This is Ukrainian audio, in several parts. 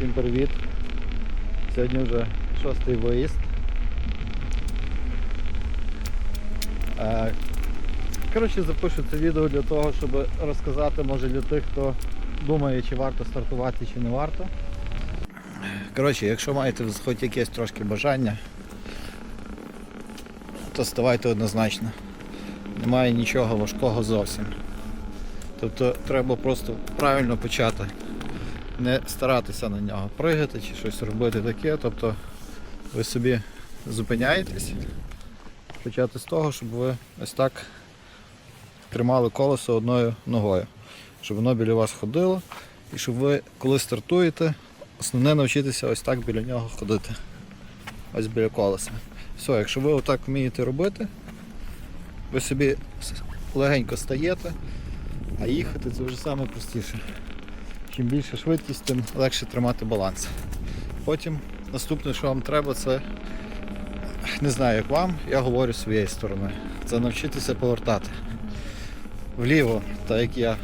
Всім привіт. Сьогодні вже шостий виїзд. Е, Коротше, запишу це відео для того, щоб розказати, може для тих, хто думає, чи варто стартувати, чи не варто. Коротше, якщо маєте хоч якесь трошки бажання, то ставайте однозначно. Немає нічого важкого зовсім. Тобто треба просто правильно почати. Не старатися на нього пригати чи щось робити таке. Тобто ви собі зупиняєтесь, почати з того, щоб ви ось так тримали колесо одною ногою, щоб воно біля вас ходило, і щоб ви, коли стартуєте, основне навчитися ось так біля нього ходити. Ось біля колеса. Все, якщо ви отак вмієте робити, ви собі легенько стаєте, а їхати це вже саме простіше. Чим більша швидкість, тим легше тримати баланс. Потім наступне, що вам треба, це не знаю як вам, я говорю з своєї сторони. Це навчитися повертати. Вліво, так як я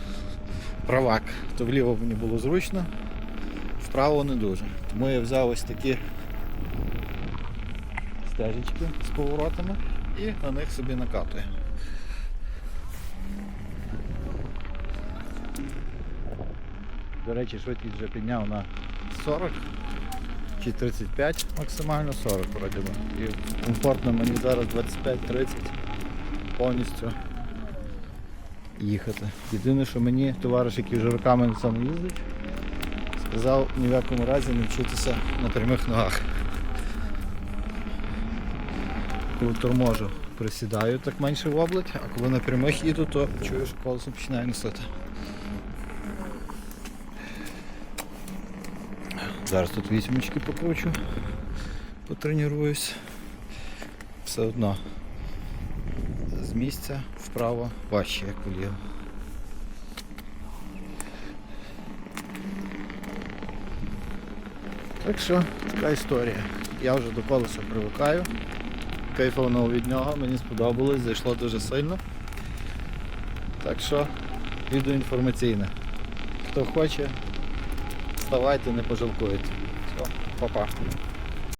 правак, то вліво мені було зручно, вправо не дуже. Тому я взяв ось такі стежечки з поворотами і на них собі накатую. До речі, швидкість вже підняв на 40 чи 35 максимально 40 вроді би. І комфортно мені зараз 25-30 повністю їхати. Єдине, що мені товариш, який вже роками на цьому їздить, сказав ні в якому разі не вчитися на прямих ногах. Коли торможу, присідаю так менше воблить, а коли на прямих їду, то чую, що колесо починає носити. Зараз тут вісімочки покручу, потренуюсь. Все одно з місця вправо важче, як вліво. Так що така історія. Я вже до колеса привикаю. Кайфанув від нього, мені сподобалось, зайшло дуже сильно. Так що відео інформаційне. Хто хоче, ставайте, не пожалкуєте. Все, па-па.